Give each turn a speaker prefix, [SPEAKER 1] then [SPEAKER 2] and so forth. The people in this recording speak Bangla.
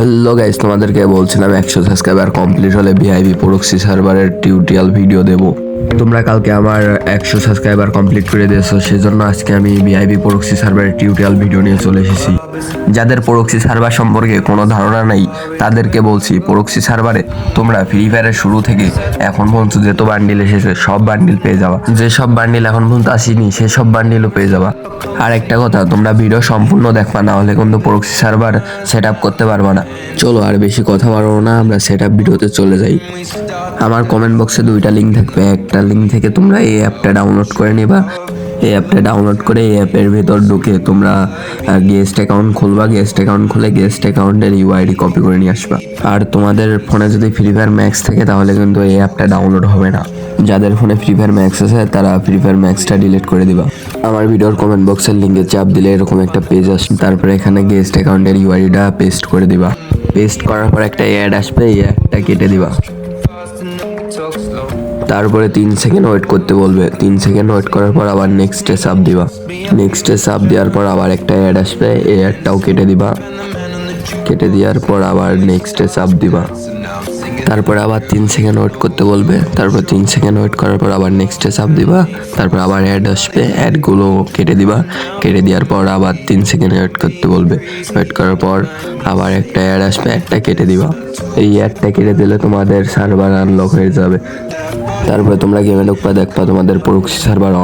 [SPEAKER 1] হ্যালো গাইস তোমাদেরকে বলছিলাম একশো সাবস্ক্রাইবার কমপ্লিট হলে ভিআইপি প্রক্সি সার্ভারের টিউটোরিয়াল ভিডিও দেবো। তোমরা কালকে আমার একশো সাবস্ক্রাইবার কমপ্লিট করে দিয়েছ, সেজন্য আজকে আমি ভিআইপি প্রক্সি সার্ভারের টিউটোরিয়াল ভিডিও নিয়ে চলে এসেছি। যাদের প্রক্সি সার্ভার সম্পর্কে কোনো ধারণা নেই, তাদেরকে বলছি প্রক্সি সার্ভারে তোমরা ফ্রি ফায়ারের শুরু থেকে এখন পর্যন্ত যত বান্ডিল এসেছে, সব বান্ডিল পেয়ে যাওয়া যে সব বান্ডিল এখন পর্যন্ত আসেনি সেসব বান্ডিলও পেয়ে যাওয়া আর একটা কথা, তোমরা ভিডিও সম্পূর্ণ দেখবা, না হলে কিন্তু প্রক্সি সার্ভার সেট আপ করতে পারবা না। চলো আর বেশি কথা বাড়াবো না, আমরা সেট আপ ভিডিওতে চলে যাই। আমার কমেন্ট বক্সে দুইটা লিঙ্ক থাকবে একটা লিঙ্ক থেকে তোমরা এই অ্যাপটা ডাউনলোড করে নিবা। এই অ্যাপটা ডাউনলোড করে এই অ্যাপের ভেতর ঢুকে তোমরা গেস্ট অ্যাকাউন্ট খুলবা। গেস্ট অ্যাকাউন্ট খুলে গেস্ট অ্যাকাউন্টের ইউআইডি কপি করে নিয়ে আসবা। আর তোমাদের ফোনে যদি ফ্রি ফায়ার ম্যাক্স থাকে, তাহলে কিন্তু এই অ্যাপটা ডাউনলোড হবে না। যাদের ফোনে ফ্রি ফায়ার ম্যাক্স আছে, তারা ফ্রি ফায়ার ম্যাক্সটা ডিলিট করে দিবা। আমার ভিডিওর কমেন্ট বক্সের লিঙ্কে চাপ দিলে এরকম একটা পেজ আসবে। তারপরে এখানে গেস্ট অ্যাকাউন্টের ইউআইডিটা পেস্ট করে দিবা। পেস্ট করার পর একটা অ্যাড আসবে, এই অ্যাডটা কেটে দিবা। তারপরে তিন সেকেন্ড ওয়েট করতে বলবে। তিন সেকেন্ড ওয়েট করার পর আবার নেক্সটে সাব দিবা। নেক্সটে সাব দেওয়ার পর আবার একটা অ্যাড আসবে, এই অ্যাডটাও কেটে দিবা। কেটে দেওয়ার পর আবার নেক্সটে সাব দিবা। তারপর আবার তিন সেকেন্ড ওয়েট করতে বলবে, তারপর তিন সেকেন্ড ওয়েট করার পর আবার নেক্সটে সাব দিবা। তারপর আবার অ্যাড আসবে অ্যাডগুলো কেটে দিবা। কেটে দেওয়ার পর আবার তিন সেকেন্ড ওয়েট করতে বলবে। ওয়েট করার পর আবার একটা অ্যাড আসবে অ্যাডটা কেটে দিবা। এই অ্যাডটা কেটে দিলে তোমাদের সার্ভার আনলক হয়ে যাবে। তারপরে তোমরা গেমে ঢুকবা দেখবা তোমাদের প্রক্সি সার্ভার অন